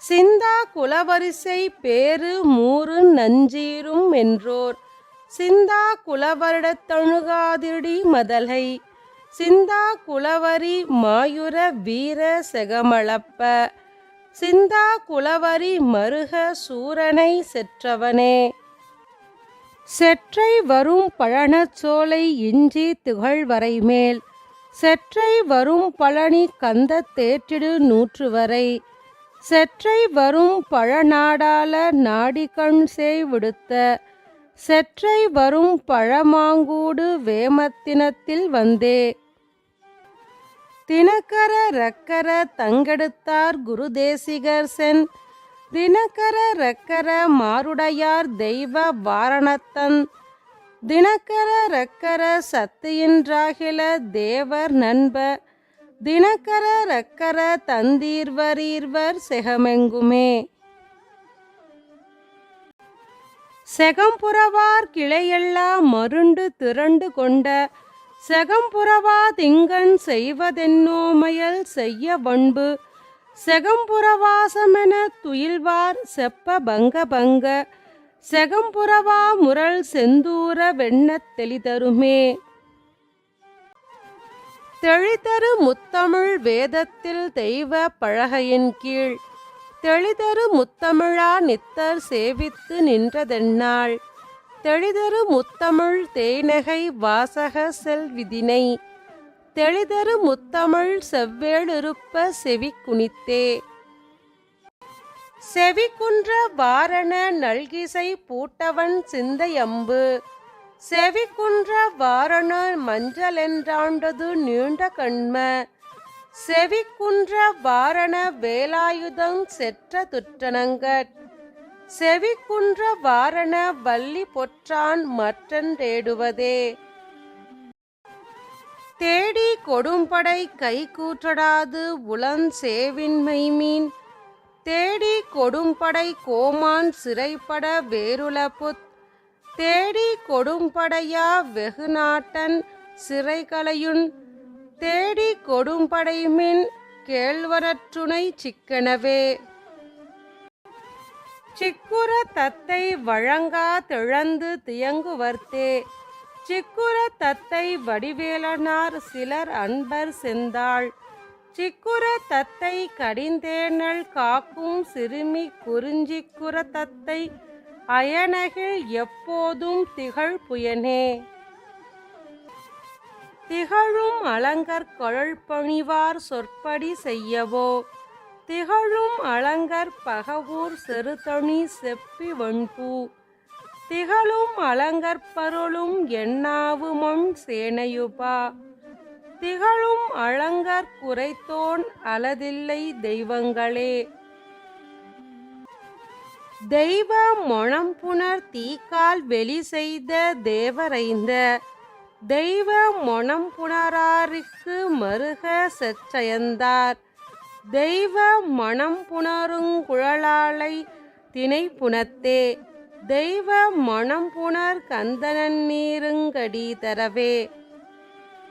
சிந்தா குலவரிசை பேரு மூறு நஞ்சீரும் என்றோர். சிந்தா குலவரிடத்தணுகாதிடி மதலை சிந்தா குலவரி மாயுர வீர செகமளப்ப. சிந்தா குலவரி மருக சூரனை செற்றவனே. செற்றை வரும் பழனச்சோலை இஞ்சி திகழ்வரை மேல் செற்றை வரும் பழனி கந்த தேற்றிடு நூற்று வரை செற்றை வரும் பழநாடால நாடிகண் சேய் விடுத்த செற்றை வரும் பழமாங்கூடு வேமத்தினத்தில் வந்தே. தினகர ரக்கர தங்கெடுத்தார் குருதேசிகர் சென் தினகர ரக்கர மாருடையார் தெய்வ வாரணத்தன் தினகர ரக்கர சத்தியின்றாகில தேவர் நண்ப தினக்கர ரக்கர தந்தீர்வரீர்வர் செகமெங்குமே. செகம்புறவார் கிளையெல்லாம் மருண்டு திரண்டு கொண்ட செகம்புறவா திங்கண் செய்வதென்னோமயல் செய்ய வண்பு செகம்புறவாசமென துயில்வார் செப்ப பங்க பங்க செகம்புறவா முரள் செந்தூர வெண்ணத் தெளிதருமே. தெளிதரு முத்தமிழ் வேதத்தில் தெய்வ பழகையின் கீழ் தெளிதரு முத்தமிழா நித்தர் சேவித்து நின்றதென்னாள் தெளிதரு முத்தமிழ் தேனகை வாசக செல் விதினை தெளிதரு முத்தமிழ் செவ்வேளிருப்ப செவி குனித்தே செவிக்குன்ற வாரண நல்கிசை பூட்டவன் சிந்தையம்பு செவிக்குன்ற வாரண மஞ்சளென்றாண்டது நீண்ட கண்ம. செவிக்குன்ற வாரண வேலாயுதம் செற்ற துற்றனங்கட் செவிக்குன்ற வாரண வள்ளி பொற்றான் மற்றன்றேடுவதே தேடி கொடும்படை கை கூற்றடாது உளன் சேவின்மை மீன் தேடி கொடும்படை கோமான் சிறைப்பட வேருலப்புத் தேடி கொடும்படையா வெகுநாட்டன் சிறைகளையுன் தேடி கொடும்படைமின் கேழ்வரற்றுணை சிக்கனவே. சிக்குர தத்தை வழங்கா திழந்து தியங்குவர்த்தே. சிக்குர தத்தை வடிவேலனார் சிலர் அன்பர் செந்தாள். சிக்குர தத்தை கடிந்தேனல் காக்கும் சிறுமி குறிஞ்சிக்குர தத்தை அயனகில் எப்போதும் திகழ் புயனே. திகழும் அலங்கர் கொழல்பணிவார் சொற்படி செய்யவோ. திகழும் அலங்கர் பகவூர் செருத்தணி செப்பி வெண்பூ. திகழும் அலங்கற்பருளும் எண்ணாவு மண் சேனையுபா. திகழும் அலங்கர் குறைத்தோன் அலதில்லை தெய்வங்களே. தெய்வ மொணம் புனர் தீக்கால் வெளி செய்த தேவரைந்த. தெய்வ மொணம் புணராருக்கு மருக செச்சயந்தார். தெய்வ மணம் புணருங்குழலாளை திணை புனத்தே தெய்வ மணம் புணர் கந்தனன் நீருங்கடி தரவே.